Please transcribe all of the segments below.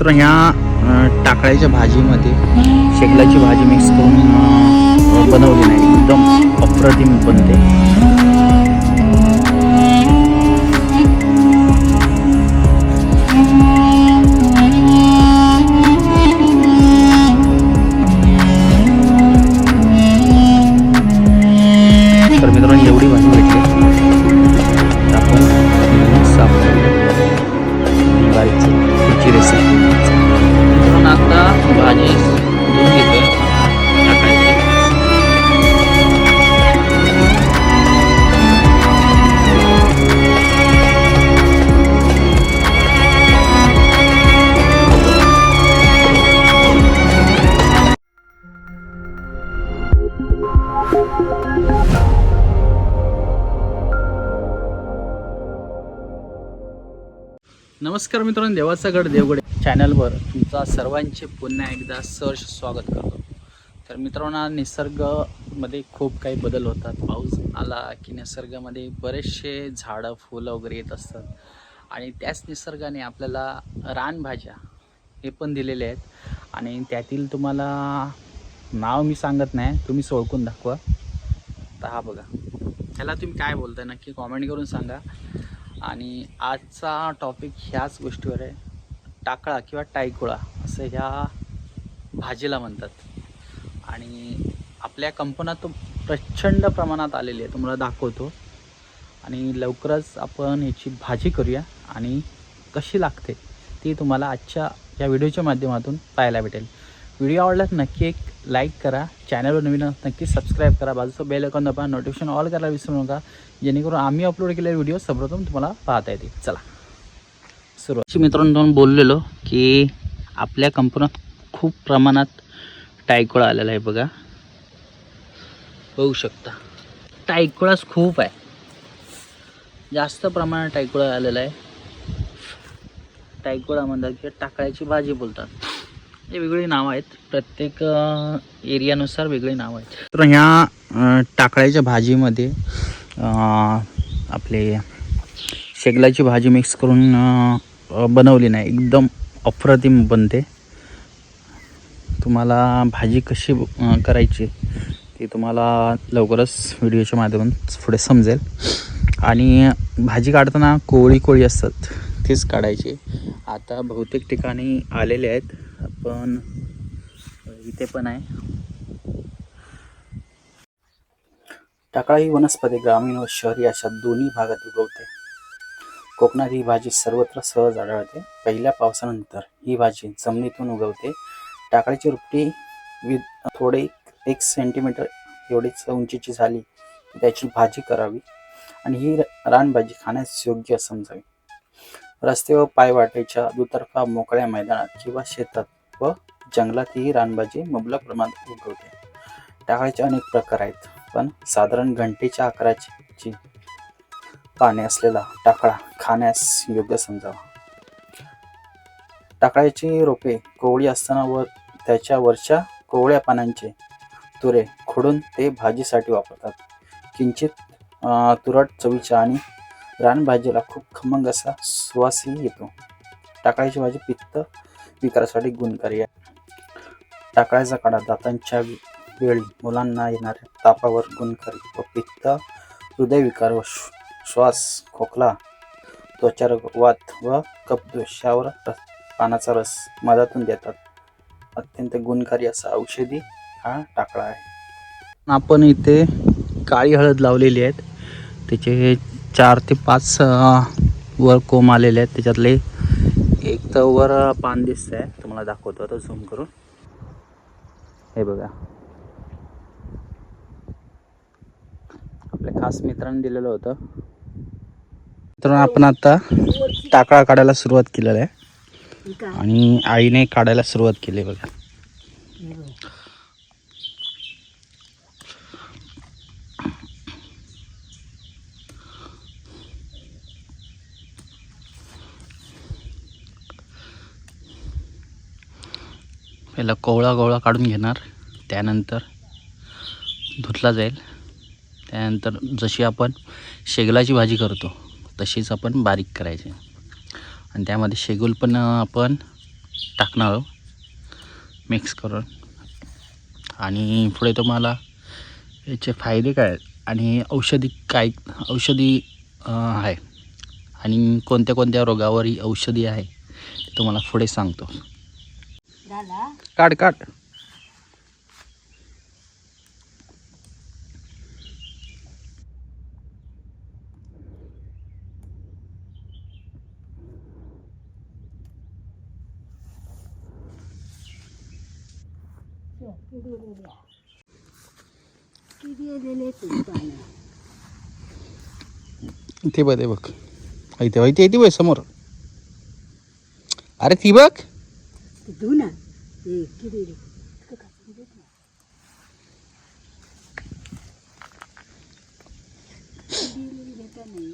तर ह्या टाकळ्याच्या भाजीमध्ये शेगलाची भाजी मिक्स करून बनवली नाही. एकदम अप्रतिम बनते. नमस्कार मित्रांनो देवाचा गड देवगड चॅनलवर तुमचा सर्वांचे पुन्हा एकदा सहर्ष स्वागत करतो. तर मित्रांनो निसर्गामध्ये खूप काही बदल होतात. पाऊस आला की निसर्गामध्ये बरेचसे झाडं फुलं वगैरे येत असतात. आणि त्याच निसर्गाने आपल्याला रानभाज्या हे पण दिलेले आहेत. आणि त्यातील तुम्हाला नाव मी सांगत नाही तुम्ही ओळखून दाखवा. तर हा बघा. त्याला तुम्ही काय बोलताय? नक्की कॉमेंट करून सांगा. आणि आजचा टॉपिक ह्याच गोष्टीवर आहे. टाकळा किंवा टायकुळा असं ह्या भाजीला म्हणतात. आणि आपल्या कंपनात तो प्रचंड प्रमाणात आलेली आहे तुम्हाला दाखवतो. आणि लवकरच आपण ह्याची भाजी करूया आणि कशी लागते ती तुम्हाला आजच्या या व्हिडिओच्या माध्यमातून पाहायला भेटेल. व्हिडिओ आवडल्यास नक्की एक लाईक करा चॅनलवर नवीन असाल नक्की सबस्क्राईब करा बाजूचं बेल अकाउंट दाबा नोटिफिकेशन ऑल करायला विसरू नका. जेणेकरून आम्ही अपलोड केलेले व्हिडिओ सर्वप्रथम तुम्हाला पाहता येतील. चला. सुरुवात. मित्रांनो बोललेलो की आपल्या कंपनीत खूप प्रमाणात टायकोळा आलेला आहे बघा. बघू शकता. टायकोळाच खूप आहे. जास्त प्रमाणात टायकोळा आलेला आहे. टायकोळा म्हणतात किंवा टाकळ्याची भाजी बोलतात. हे वेगळी नावं आहेत. प्रत्येक एरियानुसार वेगळी नावं आहेत. तर ह्या टाकळ्याच्या भाजीमध्ये आपले शेगलाची भाजी मिक्स करून बनवली नाही. एकदम अप्रतिम बनते. तुम्हाला भाजी कशी करायची ती तुम्हाला लवकरच व्हिडिओच्या माध्यमातून पुढे समजेल. आणि भाजी काढताना कोळी कोळी असतात तीच काढायची. आता बहुतेक ठिकाणी आलेले आहेत. पण इथे पण आहे. टाकळा ही वनस्पती ग्रामीण व शहरी अशा दोन्ही भागात उगवते. कोकणात ही भाजी सर्वत्र सहज आढळते. पहिल्या पावसानंतर ही भाजी जमिनीतून उगवते. टाकळीची रुपटी वि थोडे एक सेंटीमीटर एवढीच उंचीची झाली त्याची भाजी करावी आणि ही रानभाजी खाण्यास योग्य समजावी. रस्ते व पायवाटेच्या दुतर्फा मोकळ्या मैदानात किंवा शेतात व जंगलातही रानभाजी मुबलक प्रमाणात उगवते. टाळ्याचे अनेक प्रकार आहेत पण साधारण घंटेच्या आकाराची पाने असलेला टाकळा खाण्यास योग्य समजावा. टाकळ्याची रोपे कोवळी असताना व त्याच्या वरच्या कोवळ्या पानांचे तुरे खोडून ते भाजीसाठी वापरतात. किंचित तुरट चवीच्या आणि रानभाजीला खूप खमंग असा सुवासही येतो. टाकळ्याची भाजी पित्त विकारासाठी गुणकारी आहे. टाकळ्याचा काढा दातांच्या वेळी मुलांना येणाऱ्या तापावर गुणकारी व पित्त हृदयविकार व श्वास खोकला त्वचारोग वात व कपदोष यावर पानाचा रस मधातून देतात. अत्यंत गुणकारी असा औषधी हा टाकळा आहे. आपण इथे काळी हळद लावलेली आहेत. त्याचे चार ते पाच वर कोंब आलेले आहेत. त्याच्यातले एक तर वर पान दिसत आहे तुम्हाला दाखवतो आता झूम करून. हे बघा. आपल्या खास मित्रांनी दिलेलं होतं. मित्रांनो आपण आता टाकळा काढायला सुरुवात केलेला आहे. आणि आईने काढायला सुरुवात केली बघा. याला कोवळा कोवळा काढून घेणार. त्यानंतर धुतला जाईल. त्यानंतर जशी आपण शेगलाची भाजी करतो तशीच आपण बारीक करायची. आणि त्यामध्ये शेगूल पण आपण टाकणार आहोत. मिक्स करून. आणि पुढे तुम्हाला याचे फायदे काय आहेत आणि औषधी काय औषधी आहे. आणि कोणत्या कोणत्या रोगावर ही औषधी आहे ते तुम्हाला पुढे सांगतो. काढ काढ. तू बघ ते बघ. इथे इथे इथे बघ समोर. अरे ती बघ. ते धु ना ते किती रे इतकं कापून देत ना. किती दिले देता नाही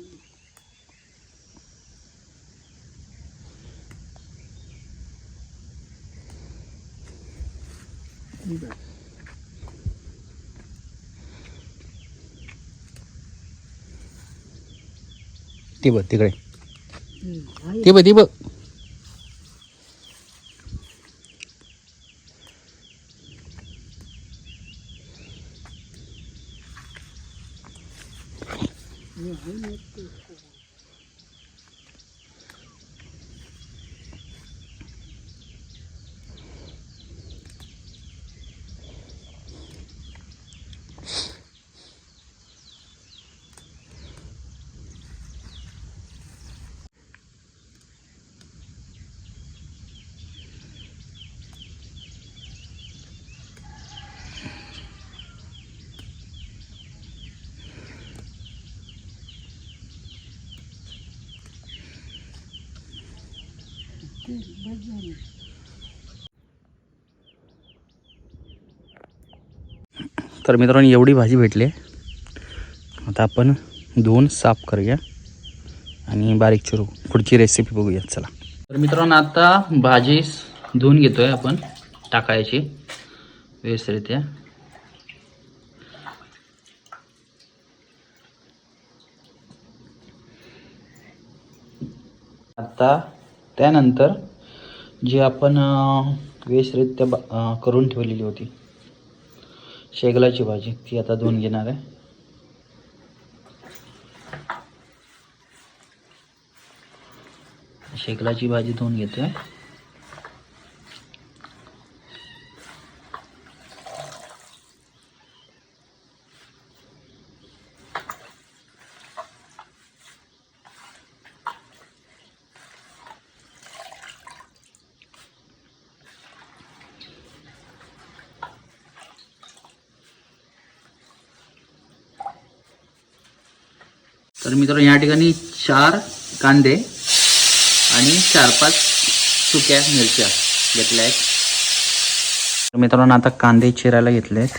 हे बघ. ती बघ तिकडे हम्म, आहे. ती बघ ती बघ हे आहे ना ते. ते बस तर मित्रांनो एवढी भाजी भेटली. आता आपण धुवून साफ करूया आणि बारीक चिरू पुढची रेसिपी बघूया चला. तर मित्रांनो आता भाजी धुवून घेतोय आपण टाकायची व्यवस्थितरित्या. आता त्यानंतर जी आपण वेशरित्या बा- करून ठेवलेली होती शेगलाची भाजी ती आता धुवून घेणार आहे. शेगलाची भाजी धुवून घेतोय. तर मित्रांनो या ठिकाणी चार कांदे आणि चार पाच सुक्या मिरच्या घेतल्या आहेत. तर मित्रांनो आता कांदे चिरायला घेतले आहेत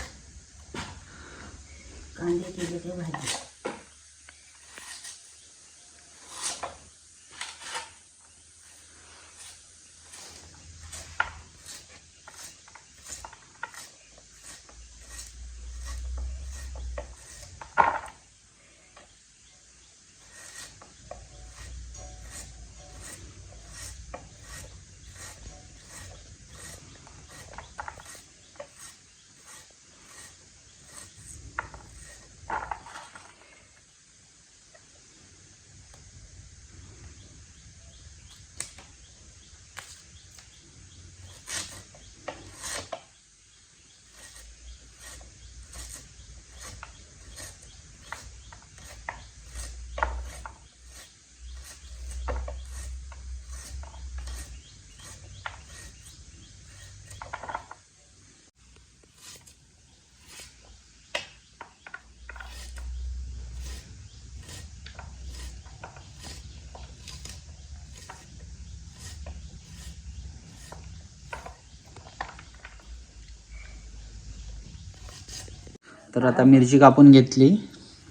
तर आता मिरची कापून घेतली.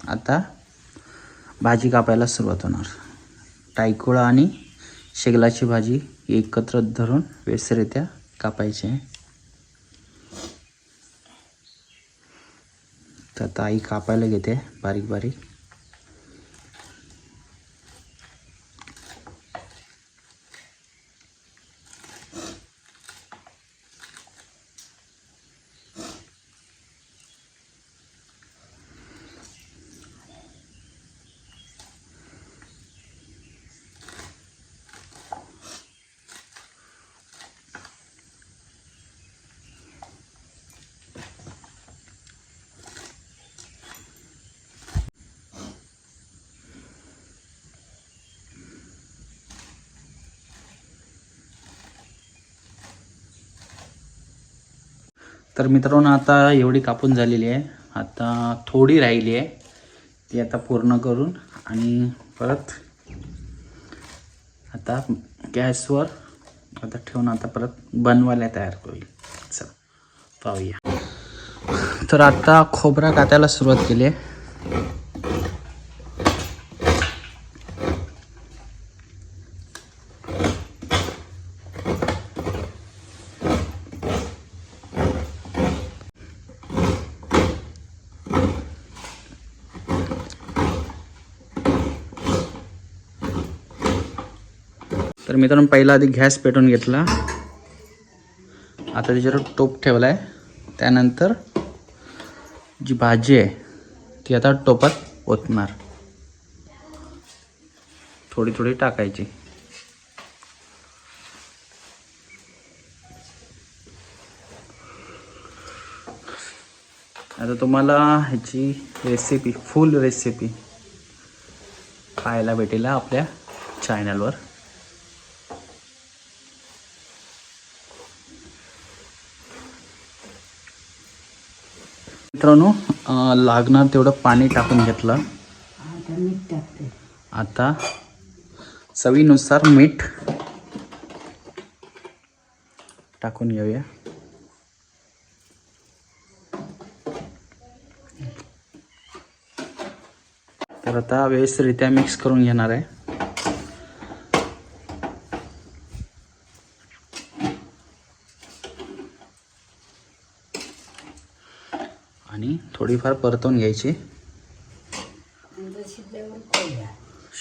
आता भाजी कापायला सुरुवात होणार. टायकुळा आणि शेगलाची भाजी एकत्र धरून व्यवस्थितरित्या कापायची. आहे तर आता आई कापायला घेते बारीक बारीक. तर मित्रांनो आता एवढी कापून झालेली आहे. आता थोडी राहिली आहे. ती आता पूर्ण करून आणि परत आता गॅसवर आता ठेवून आता परत बनवायला तयार होईल. चल पाहूया. तर आता खोबरा कातायला सुरुवात केली आहे. तर मित्रांनो पहिला आधी गॅस पेटवून घेतला. आता त्याच्यावर टोप ठेवला आहे त्यानंतर जी भाजी आहे ती आता टोपात ओतणार. थोडी थोडी टाकायची. आता तुम्हाला ह्याची रेसिपी फुल रेसिपी पाहायला भेटेल आपल्या चॅनलवर मित्रांनो लागणार तेवढं पाणी टाकून घेतलं. आता मीठ टाकते आता चवीनुसार मीठ टाकून घेऊया. तर आता व्यवस्थितरित्या मिक्स करून घेणार आहे आणि थोडीफार परतवून घ्यायची.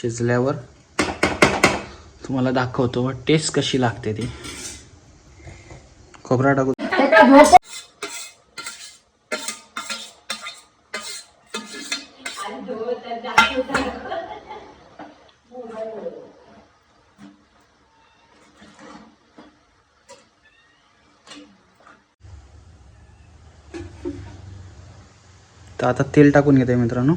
शिजल्यावर तुम्हाला दाखवतो टेस्ट कशी लागते ती. खोबरा टाकू तर आता तेल टाकून घेते मित्रांनो.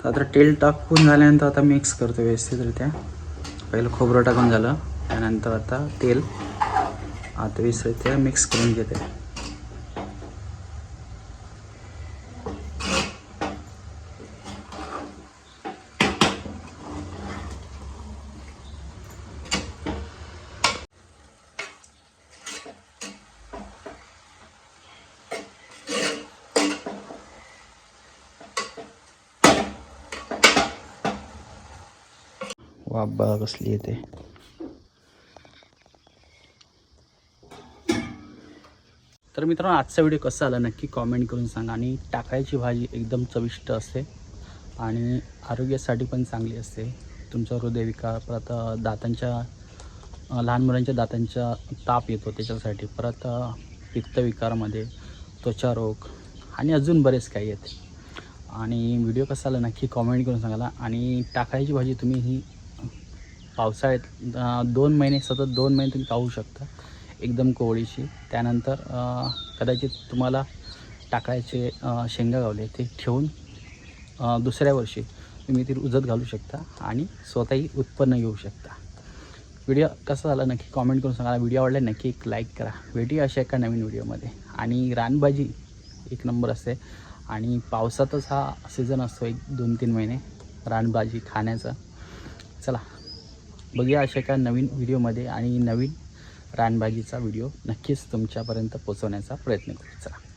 तर आता तेल टाकून झाल्यानंतर आता मिक्स करतो व्यवस्थितरित्या. पहिलं खोबरं टाकून झालं त्यानंतर आता तेल. आता व्यवस्थितरित्या मिक्स करून घेते वाफ बघा कसली येते तर मित्रांनो आजचा व्हिडिओ कसा आला नक्की कॉमेंट करून सांगा आणि टाकायची भाजी एकदम चविष्ट असते आणि आरोग्यासाठी पण चांगली असते. तुमचा हृदयविकार परत दातांच्या लहान मुलांच्या दातांच्या ताप येतो त्याच्यासाठी परत पित्तविकारामध्ये त्वचारोग आणि अजून बरेच काही आहेत आणि व्हिडिओ कसा आला नक्की कॉमेंट करून सांगायला आणि टाकायची भाजी तुम्ही ही पावसाळ्यात दोन महिने सतत दोन महिने तुम्ही पाहू शकता. एकदम कोवळीशी. त्यानंतर कदाचित तुम्हाला टाकायचे शेंगा गावले ते ठेवून दुसऱ्या वर्षी तुम्ही ती उजत घालू शकता आणि स्वतःही उत्पन्न घेऊ शकता. व्हिडिओ कसा झाला नक्की कॉमेंट करून सांगा. व्हिडिओ आवडला नक्की एक लाईक करा. भेटूया अशा एका नवीन व्हिडिओमध्ये. आणि रानभाजी एक नंबर असते. आणि पावसातच हा सीझन असतो एक दोन तीन महिने रानभाजी खाण्याचा. चला. बघूया अशा एका नवीन व्हिडिओमध्ये आणि नवीन रानबाजीचा व्हिडिओ नक्कीच तुमच्यापर्यंत पोचवण्याचा प्रयत्न करू. चला.